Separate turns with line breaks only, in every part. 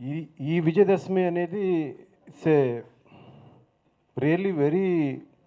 ఈ ఈ విజయదశమి అనేది ఇట్స్ ఏ రియల్లీ వెరీ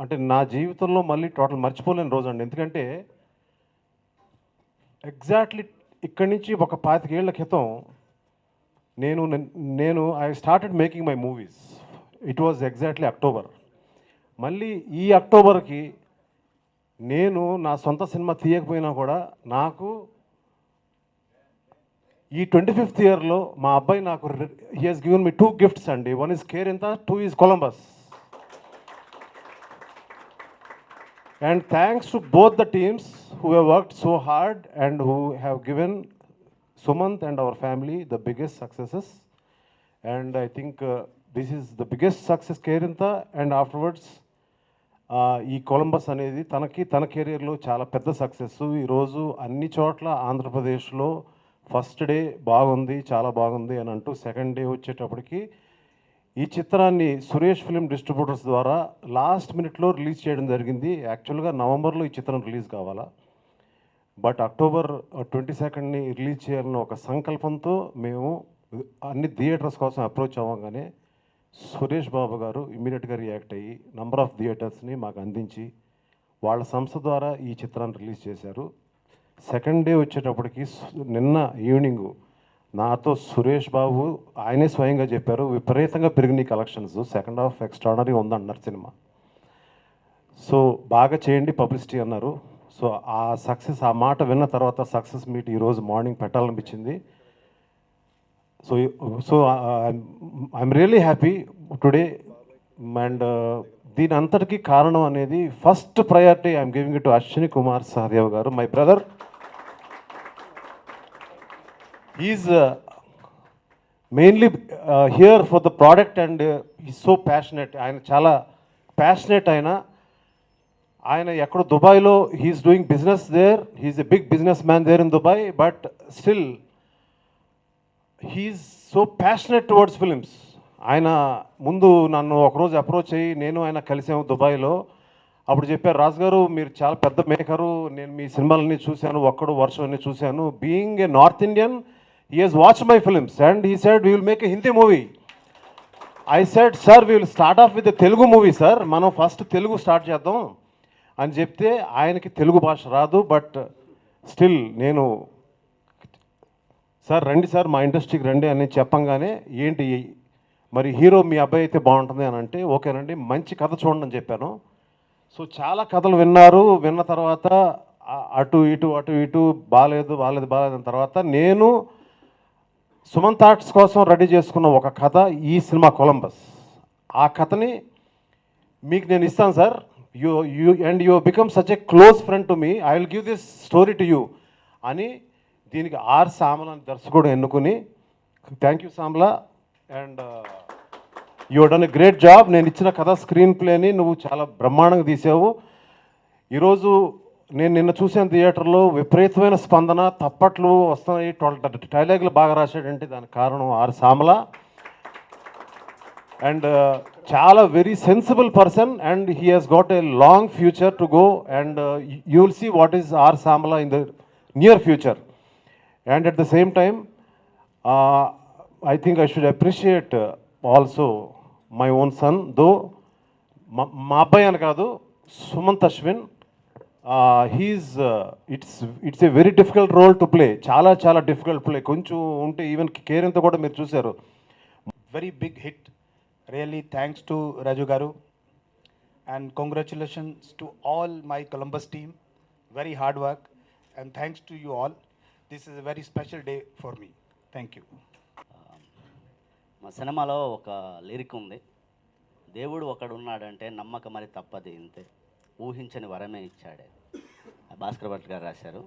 అంటే నా జీవితంలో మళ్ళీ టోటల్ మర్చిపోలేని రోజు అండి. ఎందుకంటే ఎగ్జాక్ట్లీ ఇక్కడి నుంచి ఒక పాతికేళ్ళ క్రితం నేను నేను I started making my movies it was exactly October మళ్ళీ ఈ అక్టోబర్కి నేను నా సొంత సినిమా తీయకపోయినా కూడా నాకు ఈ ట్వంటీ ఫిఫ్త్ ఇయర్లో మా అబ్బాయి నాకు he has given me two gifts అండి. One is Kerintha two is Columbus and thanks to both the teams who have worked so hard and who have given Sumanth and our family the biggest successes and I think this is the biggest success Kerintha and afterwards ఈ Columbus అనేది తనకి తన కెరీర్లో చాలా పెద్ద success ఈరోజు అన్ని చోట్ల ఆంధ్రప్రదేశ్లో ఫస్ట్ డే బాగుంది చాలా బాగుంది అని అంటూ సెకండ్ డే వచ్చేటప్పటికి ఈ చిత్రాన్ని సురేష్ ఫిలిం డిస్ట్రిబ్యూటర్స్ ద్వారా లాస్ట్ మినిట్లో రిలీజ్ చేయడం జరిగింది. యాక్చువల్గా నవంబర్లో ఈ చిత్రం రిలీజ్ కావాలా? బట్ అక్టోబర్ ట్వంటీ సెకండ్ని రిలీజ్ చేయాలన్న ఒక సంకల్పంతో మేము అన్ని థియేటర్స్ కోసం అప్రోచ్ అవ్వగానే సురేష్ బాబు గారు ఇమీడియట్గా రియాక్ట్ అయ్యి నంబర్ ఆఫ్ థియేటర్స్ని మాకు అందించి వాళ్ళ సంస్థ ద్వారా ఈ చిత్రాన్ని రిలీజ్ చేశారు. సెకండ్ డే వచ్చేటప్పటికి నిన్న ఈవినింగ్ నాతో సురేష్ బాబు ఆయనే స్వయంగా చెప్పారు విపరీతంగా పెరిగినాయి కలెక్షన్స్ సెకండ్ హాఫ్ ఎక్స్ట్రాడనరీ ఉందన్నారు సినిమా. సో బాగా చేయండి పబ్లిసిటీ అన్నారు. సో ఆ సక్సెస్ ఆ మాట విన్న తర్వాత సక్సెస్ మీట్ ఈరోజు morning పెట్టాలనిపించింది. So so I'm really happy today and దీని అంతటికీ కారణం అనేది first priority I'm giving it to Ashwini Kumar Sahadev గారు my brother. Is mainly here for the product and ఈ సో ప్యాషనెట్ ఆయన చాలా ప్యాషనెట్ ఆయన. ఆయన ఎక్కడో దుబాయ్లో he's doing business there he's a big business man there in Dubai but still he's so passionate towards films ఆయన ముందు నన్ను ఒకరోజు అప్రోచ్ అయ్యి నేను ఆయన కలిసాము దుబాయ్లో. అప్పుడు చెప్పారు రాజు గారు మీరు చాలా పెద్ద మేకరు నేను మీ సినిమాలన్నీ చూశాను ఒక్కడు వర్షం అన్ని చూశాను. Being a north Indian he has watch my films and he said we will make a Hindi movie I said sir we will start off with Telugu movie sir మనం ఫస్ట్ తెలుగు స్టార్ట్ చేద్దాం. అని చెప్తే ఆయనకి తెలుగు భాష రాదు but still నేను sir రండి sir మా ఇండస్ట్రీకి రండి అని చెప్పంగానే ఏంటి మరి హీరో మీ అబ్బాయి అయితే బాగుంటుంది అని అంటే ఓకేనండి మంచి కథ చూడండి అని చెప్పాను. సో చాలా కథలు విన్నారు. విన్న తర్వాత అటు ఇటు అటు ఇటు బాగాలేదు బాగాలేదు బాగాలేదు అన్న తర్వాత నేను సుమంత్ ఆర్ట్స్ కోసం రెడీ చేసుకున్న ఒక కథ ఈ సినిమా కొలంబస్. ఆ కథని మీకు నేను ఇస్తాను sir. You you and you become such a close friend to me. I will give this story to you అని దీనికి ఆర్ సామల అని దర్శకుడు ఎన్నుకుని thank you Samala and you done a great job నేను ఇచ్చిన కథ స్క్రీన్ ప్లేని నువ్వు చాలా బ్రహ్మాండంగా తీసావు. ఈరోజు నేను నిన్న చూసిన థియేటర్లో విపరీతమైన స్పందన తప్పట్లు వస్తున్నాయి టోటల్ డైలాగులు బాగా రాశాడంటే దానికి కారణం ఆర్ సామల అండ్ చాలా very sensible person and he has got a long future to go and you will see what is R Samala in the near future and at the same time I think I should appreciate also my own son though మా అబ్బాయి అని కాదు Sumanth Ashwin he's it's it's a very difficult role to play చాలా చాలా difficult play కొంచెం ఉంటే even care అంతా కూడా మీరు చూశారు.
Very big hit really thanks to Raju గారు. And congratulations to all my Columbus team very hard work and thanks to you all this is a very special day for me thank you
మా సినిమాలో ఒక lyric ఉంది. దేవుడు ఒకడు ఉన్నాడంటే నమ్మకం అని తప్పదు ఇంతే. ఊహించని వరమే ఇచ్చాడే. భాస్కర్ భట్ గారు రాశారు.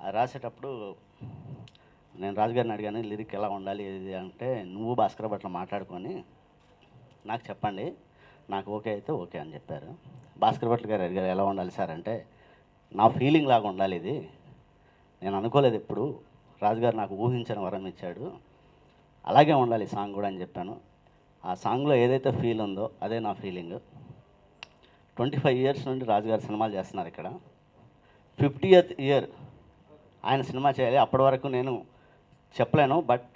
అది రాసేటప్పుడు నేను రాజుగారిని అడిగాను లిరిక్ ఎలా ఉండాలి ఇది అంటే నువ్వు భాస్కర్ భట్ల మాట్లాడుకొని నాకు చెప్పండి నాకు ఓకే అయితే ఓకే అని చెప్పారు. భాస్కర్ భట్ల గారు అడిగారు ఎలా ఉండాలి సార్ అంటే నా ఫీలింగ్ లాగా ఉండాలి ఇది. నేను అనుకోలేదు ఎప్పుడు. రాజుగారు నాకు ఊహించని వరం ఇచ్చాడు. అలాగే ఉండాలి సాంగ్ కూడా అని చెప్పాను. ఆ సాంగ్లో ఏదైతే ఫీల్ ఉందో అదే నా ఫీలింగ్ ట్వంటీ ఫైవ్ ఇయర్స్ నుండి రాజుగారు సినిమాలు చేస్తున్నారు ఇక్కడ. ఫిఫ్టీయత్ ఇయర్ ఆయన సినిమా చేయాలి. అప్పటి వరకు నేను చెప్పలేను but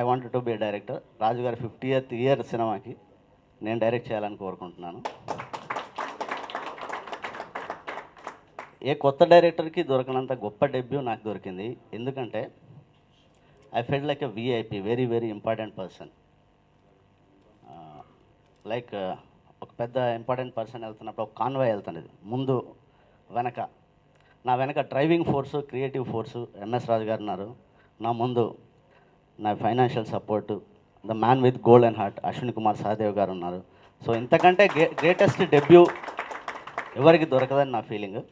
I want to be director. Raju గారి ఫిఫ్టీ ఇయర్ సినిమాకి నేను డైరెక్ట్ చేయాలని కోరుకుంటున్నాను. ఏ కొత్త డైరెక్టర్కి దొరకనంత గొప్ప డెబ్యూ నాకు దొరికింది. ఎందుకంటే I fell like a VIP very very important person. Like ఒక పెద్ద ఇంపార్టెంట్ పర్సన్ వెళ్తున్నప్పుడు ఒక కాన్వాయ్ వెళ్తున్నది. ముందు వెనక. నా వెనక driving force creative force MS Raju గారు ఉన్నారు. నా ముందు నా financial support the man with gold and heart Ashwini Kumar Sahadev గారు ఉన్నారు. సో ఇంతకంటే గ్రేటెస్ట్ డెబ్యూ ఎవరికి దొరకదని నా ఫీలింగ్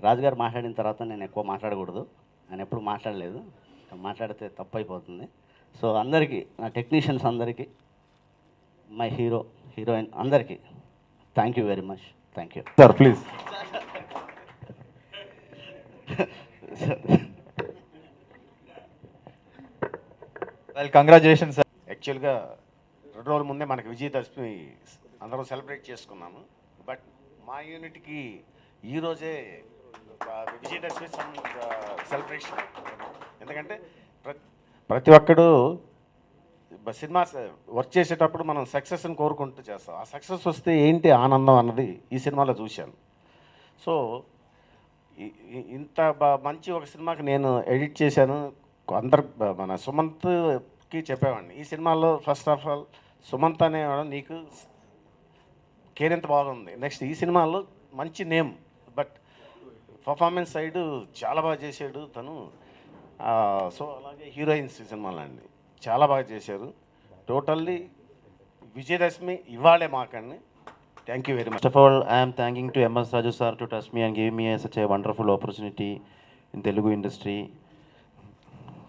రాజుగారు మాట్లాడిన తర్వాత నేను ఎక్కువ మాట్లాడకూడదు. నేను ఎప్పుడు మాట్లాడలేదు. మాట్లాడితే తప్పు అయిపోతుంది. సో అందరికీ నా టెక్నీషియన్స్ అందరికీ మై హీరో హీరోయిన్ అందరికీ thank you very much thank you
sir please
well congratulation sir
యాక్చువల్గా రెండు రోజుల ముందే మనకి విజయదశమి అందరం సెలబ్రేట్ చేసుకున్నాము. బట్ మా యూనిట్కి ఈరోజే విజయదశమి సెలబ్రేషన్ ఎందుకంటే ప్ర- ప్రతి ఒక్కడు సినిమా వర్క్ చేసేటప్పుడు మనం సక్సెస్ని కోరుకుంటూ చేస్తాం. ఆ సక్సెస్ వస్తే ఏంటి ఆనందం అన్నది ఈ సినిమాలో చూశాను. సో ఇంత మంచి ఒక సినిమాకి నేను ఎడిట్ చేశాను. అందరు మన సుమంత్కి చెప్పేవాడిని. ఈ సినిమాలో ఫస్ట్ ఆఫ్ ఆల్ సుమంత్ అనేవాడు నీకు కేరింత బాగుంది. నెక్స్ట్ ఈ సినిమాలో మంచి నేమ్. బట్ పర్ఫార్మెన్స్ సైడ్ చాలా బాగా చేశాడు తను. సో అలాగే హీరోయిన్స్ ఈ సినిమాలో అండి. చాలా బాగా చేశారు. టోటల్లీ విజయదశమి ఇవ్వాలే మాకండి. Thank you very much
first of all I'm thanking to MS Raju sir to touch me and give me such a wonderful opportunity in Telugu industry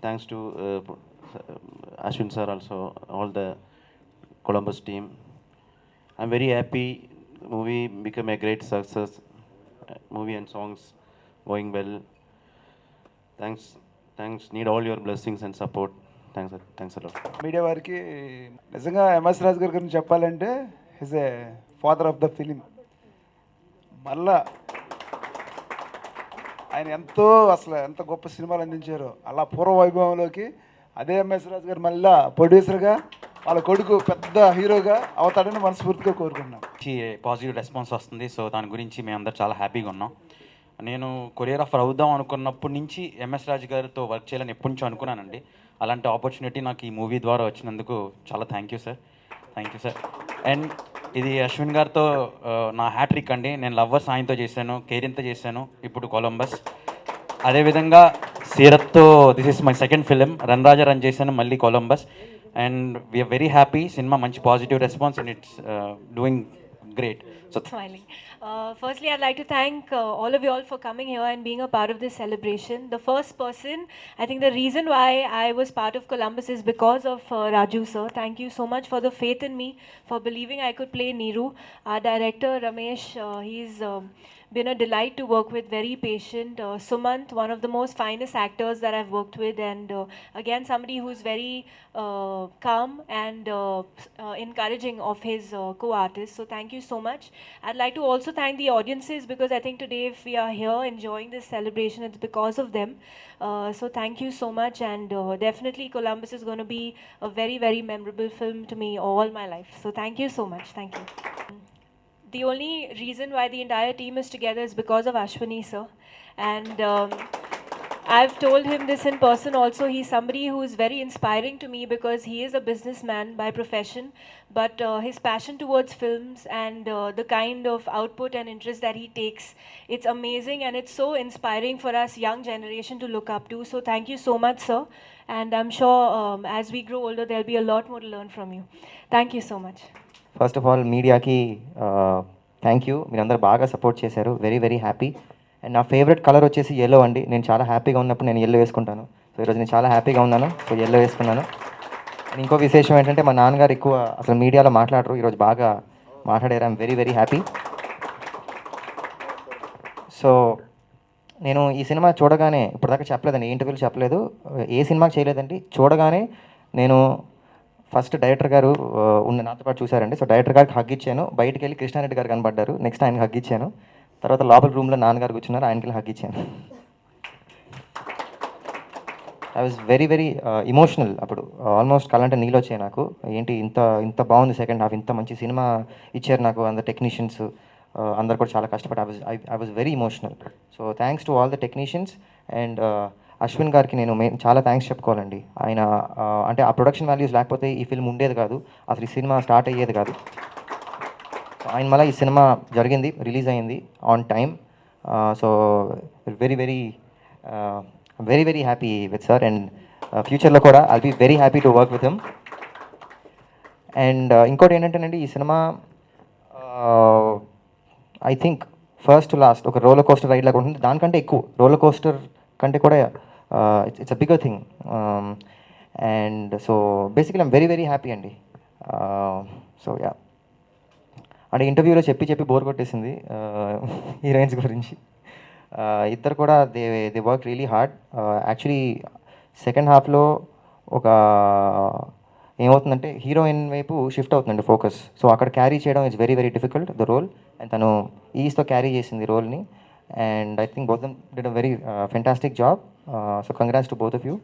thanks to Ashwin sir also all the Columbus team I'm very happy movie become a great success movie and songs going well thanks thanks need all your blessings and support Thanks, thanks a lot.
Media వారికి నిజంగా MS Raju గారి గురించి చెప్పాలంటే his a father of the film మళ్ళా ఆయన ఎంతో అసలు ఎంత గొప్ప సినిమాలు అందించారో అలా పూర్వ వైభవంలోకి అదే ఎంఎస్ రాజు గారు మళ్ళా ప్రొడ్యూసర్గా వాళ్ళ కొడుకు పెద్ద హీరోగా అవుతాడని మనస్ఫూర్తిగా కోరుకుంటున్నాం.
మంచి పాజిటివ్ రెస్పాన్స్ వస్తుంది. సో దాని గురించి మేము అందరు చాలా హ్యాపీగా ఉన్నాం. నేను కొరియోగ్రాఫర్ అవుదాం అనుకున్నప్పటి నుంచి ఎంఎస్ రాజు గారితో వర్క్ చేయాలని ఎప్పటి నుంచో అనుకున్నానండి. అలాంటి ఆపర్చునిటీ నాకు ఈ మూవీ ద్వారా వచ్చినందుకు చాలా thank you sir thank you sir and ఇది అశ్విన్ గారితో నా హ్యాట్రిక్ అండి. నేను లవ్వర్ సాయంతో చేశాను కేరింతో చేశాను ఇప్పుడు కొలంబస్. అదేవిధంగా సీరత్తో this is my second film run Raja run చేశాను మళ్ళీ Columbus. And we are very happy cinema మంచి positive response and it's doing Great. So
smiling. Uh, firstly, I'd like to thank uh, all of you all for coming here and being a part of this celebration. The first person, I think the reason why I was part of Columbus is because of uh, Raju sir. Thank you so much for the faith in me, for believing I could play Niru. Our director Ramesh, uh, he's. Uh, been a delight to work with, very patient. Uh, Sumant, one of the most finest actors that I've worked with, and uh, again, somebody who's very uh, calm and uh, uh, encouraging of his uh, co artists. So, thank you so much. I'd like to also thank the audiences because I think today, if we are here enjoying this celebration, it's because of them. So, thank you so much, and definitely, Columbus is going to be a very, very memorable film to me all my life. So, thank you so much. Thank you the only reason why the entire team is together is because of Ashwini sir. And um, I've told him this in person also. He's somebody who is very inspiring to me because he is a businessman by profession, but uh, his passion towards films and uh, the kind of output and interest that he takes, it's amazing and it's so inspiring for us young generation to look up to. So thank you so much, sir. And I'm sure um, as we grow older, there'll be a lot more to learn from you. Thank you so much.
First of all మీడియాకి thank you మీరందరూ బాగా support చేశారు. Very very happy and నా favourite colour వచ్చేసి yellow అండి. నేను చాలా హ్యాపీగా ఉన్నప్పుడు నేను ఎల్లో వేసుకుంటాను. సో ఈరోజు నేను చాలా హ్యాపీగా ఉన్నాను. సో ఎల్లో వేసుకున్నాను. అండ్ ఇంకో విశేషం ఏంటంటే మా నాన్నగారు ఎక్కువ అసలు మీడియాలో మాట్లాడరు. ఈరోజు బాగా మాట్లాడారు. I'm very very happy so నేను ఈ సినిమా చూడగానే ఇప్పటిదాకా చెప్పలేదండి. ఏ ఇంటర్వ్యూలు చెప్పలేదు. ఏ సినిమాకి చేయలేదండి. చూడగానే నేను ఫస్ట్ డైరెక్టర్ గారు ఉన్న నాతో పాటు చూశారండి. సో డైరెక్టర్ గారికి హగ్ ఇచ్చాను. బయటికి వెళ్ళి కృష్ణారెడ్డి గారు కనబడ్డారు. నెక్స్ట్ ఆయనకి హగ్ ఇచ్చాను. తర్వాత లోపల రూమ్లో నాన్నగారు కూర్చున్నారు. ఆయనకి హగ్ ఇచ్చాను. I was very very emotional అప్పుడు. ఆల్మోస్ట్ కలంటే నీళ్ళు వచ్చాయి నాకు. ఏంటి ఇంత ఇంత బాగుంది సెకండ్ హాఫ్ ఇంత మంచి సినిమా ఇచ్చారు నాకు అందరు టెక్నీషియన్స్ అందరు కూడా చాలా కష్టపడి I was I was very emotional so thanks to all the technicians and Ashwin గారికి నేను మెయిన్ చాలా థ్యాంక్స్ చెప్పుకోవాలండి. ఆయన అంటే ఆ ప్రొడక్షన్ వాల్యూస్ లేకపోతే ఈ ఫిల్మ్ ఉండేది కాదు. అసలు ఈ సినిమా స్టార్ట్ అయ్యేది కాదు. ఆయన మళ్ళీ ఈ సినిమా జరిగింది రిలీజ్ అయింది on time so very very very very happy with sir and ఫ్యూచర్లో కూడా I'll be very happy to work with him and ఇంకోటి ఏంటంటేనండి ఈ సినిమా ఐ థింక్ ఫస్ట్ లాస్ట్ ఒక రోలర్ కోస్టర్ రైడ్ లాగా ఉంటుంది. దానికంటే ఎక్కువ రోలర్ కోస్టర్ కంటే కూడా it's a bigger thing and so basically I'm very very happy అండి సో యా అంటే ఇంటర్వ్యూలో చెప్పి చెప్పి బోర్ కొట్టేసింది uh, హీరోయిన్స్ గురించి. Uh, ఇద్దరు కూడా they they work really hard actually second హాఫ్లో ఒక ఏమవుతుందంటే హీరోయిన్ వైపు షిఫ్ట్ అవుతుందండి ఫోకస్ సో అక్కడ క్యారీ చేయడం it's very very difficult the role and తను ఈస్తో క్యారీ చేసింది రోల్ని and I think both of them did a very uh, fantastic job. Uh, so congrats to both of you.